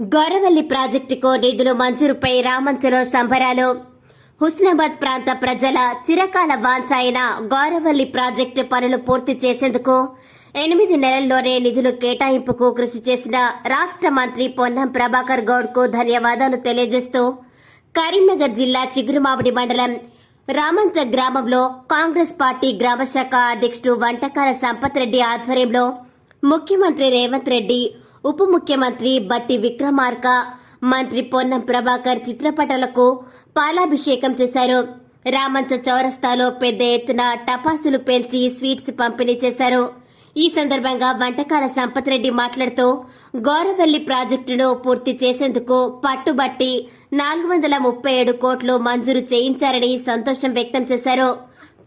గోరవల్లి ప్రాజెక్టుకు నిధులు మంజూరుపై రామంచలో సంబరాలు. హుస్నాబాద్ ప్రాంత ప్రజల చిరకాల వాంఛ అయిన గోరవల్లి ప్రాజెక్టు పనులు పూర్తి చేసేందుకు ఎనిమిది నెలల్లోనే నిధులు కేటాయింపుకు కృషి చేసిన రాష్ట్ర మంత్రి పొన్నం ప్రభాకర్ గౌడ్కు ధన్యవాదాలు తెలియజేస్తూ కరీంనగర్ జిల్లా చిగురుమామిడి మండలం రామంచ గ్రామంలో కాంగ్రెస్ పార్టీ గ్రామశాఖ అధ్యక్షుడు వంటకాల సంపత్ రెడ్డి ఆధ్వర్యంలో ముఖ్యమంత్రి రేవంత్ రెడ్డి ఉప ముఖ్యమంత్రి బట్టి విక్రమార్క మంత్రి పొన్నం ప్రభాకర్ చిత్రపటాలకు పాలాభిషేకం చేశారు. రామంచ చౌరస్తాలో పెద్ద ఎత్తున టపాసులు పేల్చి స్వీట్స్ పంపిణీ చేశారు. ఈ సందర్భంగా వంటకాల సంపత్ రెడ్డి మాట్లాడుతూ గౌరవల్లి ప్రాజెక్టును పూర్తి చేసేందుకు పట్టుబట్టి నాలుగు వందల ముప్పై ఏడు కోట్లు మంజూరు చేయించారని సంతోషం వ్యక్తం చేశారు.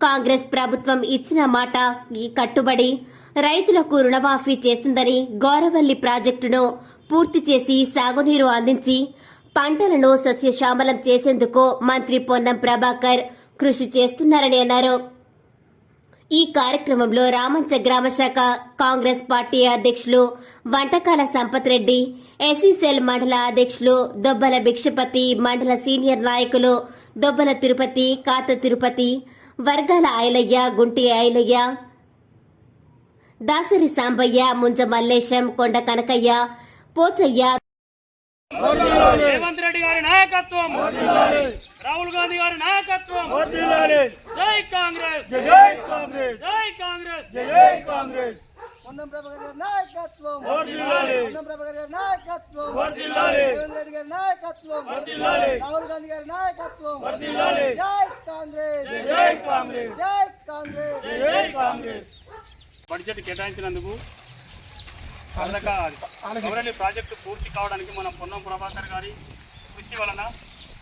కాంగ్రెస్ ప్రభుత్వం ఇచ్చిన మాట ఈ కట్టుబడి రైతులకు రుణమాఫీ చేస్తుందని గౌరవల్లి ప్రాజెక్టును పూర్తి చేసి సాగునీరు అందించి పంటలను సస్యశ్యామలం చేసేందుకు మంత్రి పొన్నం ప్రభాకర్ కృషి చేస్తున్నారని అన్నారు. ఈ కార్యక్రమంలో రామంచ గ్రామశాఖ కాంగ్రెస్ పార్టీ అధ్యక్షులు వంటకాల సంపత్ రెడ్డి ఎస్సీసెల్ మండల అధ్యక్షులు దొబ్బల భిక్షపతి మండల సీనియర్ నాయకులు దొబ్బల తిరుపతి కాత తిరుపతి వర్గాల ఐలయ్య గుంటి ఐలయ్య దాసరి సాంబయ్య ముంజ మల్లేశం కొండ కనకయ్య పోచయ్య. రేవంత్ రెడ్డి గారి నాయకత్వం. రాహుల్ గాంధీ గారి నాయకత్వం. జై కాంగ్రెస్. జై కాంగ్రెస్. జై కాంగ్రెస్. జై కాంగ్రెస్. పొన్నం ప్రభాకర్ గారి నాయకత్వం. వర్ధిల్లాలి పొన్నం ప్రభాకర్ గారి నాయకత్వం. వర్ధిల్లాలి రేవంత్ రెడ్డి గారి నాయకత్వం. వర్ధిల్లాలి రాహుల్ గాంధీ గారి నాయకత్వం. వర్ధిల్లాలి జై కాంగ్రెస్ జై కాంగ్రెస్. జై కాంగ్రెస్. జై కాంగ్రెస్. బడ్జెట్ కేటాయించినందుకు గౌరవల్లి ప్రాజెక్టు పూర్తి కావడానికి మన పొన్నం ప్రభాకర్ గారి కృషి వలన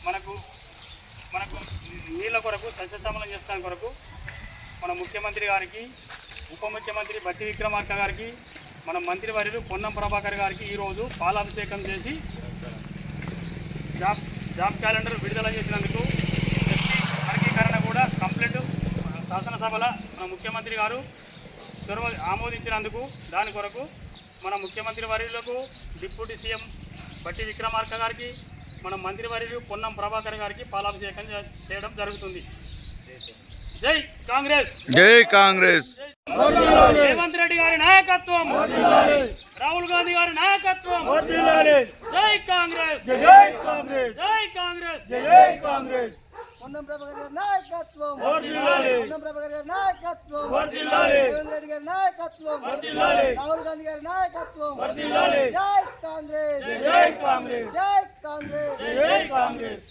మనకు మనకు నీళ్ళ కొరకు సస్యశ్యామలం చేస్తాని కొరకు మన ముఖ్యమంత్రి గారికి ఉప ముఖ్యమంత్రి బట్టి విక్రమార్క గారికి మన మంత్రివర్యులు పొన్నం ప్రభాకర్ గారికి ఈరోజు పాలాభిషేకం చేసి జాబ్ జాబ్ క్యాలెండర్ విడుదల చేసినందుకు వర్గీకరణ కూడా కంప్లీట్. శాసనసభలో మన ముఖ్యమంత్రి గారు చొరవ ఆమోదించినందుకు దాని కొరకు మన ముఖ్యమంత్రి వర్యులకు డిప్యూటీ సీఎం బట్టి విక్రమార్క గారికి మన మంత్రివర్యులు పొన్నం ప్రభాకర్ గారికి పాలాభిషేకం చేయడం జరుగుతుంది. జై కాంగ్రెస్! జై కాంగ్రెస్! రేవంత్ రెడ్డి గారి నాయకత్వం! రాహుల్ గాంధీ గారి నాయకత్వం! జై కాంగ్రెస్! జై కాంగ్రెస్! జై కాంగ్రెస్! జై కాంగ్రెస్! పొన్నం ప్రభాకర్ గారి నాయకత్వం వర్ధిల్లాలి పొన్నం ప్రభాకర్ గారి నాయకత్వం వర్ధిల్లాలి రేవంత్ గారి నాయకత్వం. రాహుల్ గాంధీ గారి నాయకత్వం. వర్ధిల్లాలి. జై కాంగ్రెస్. జై కాంగ్రెస్. జై కాంగ్రెస్. జై కాంగ్రెస్.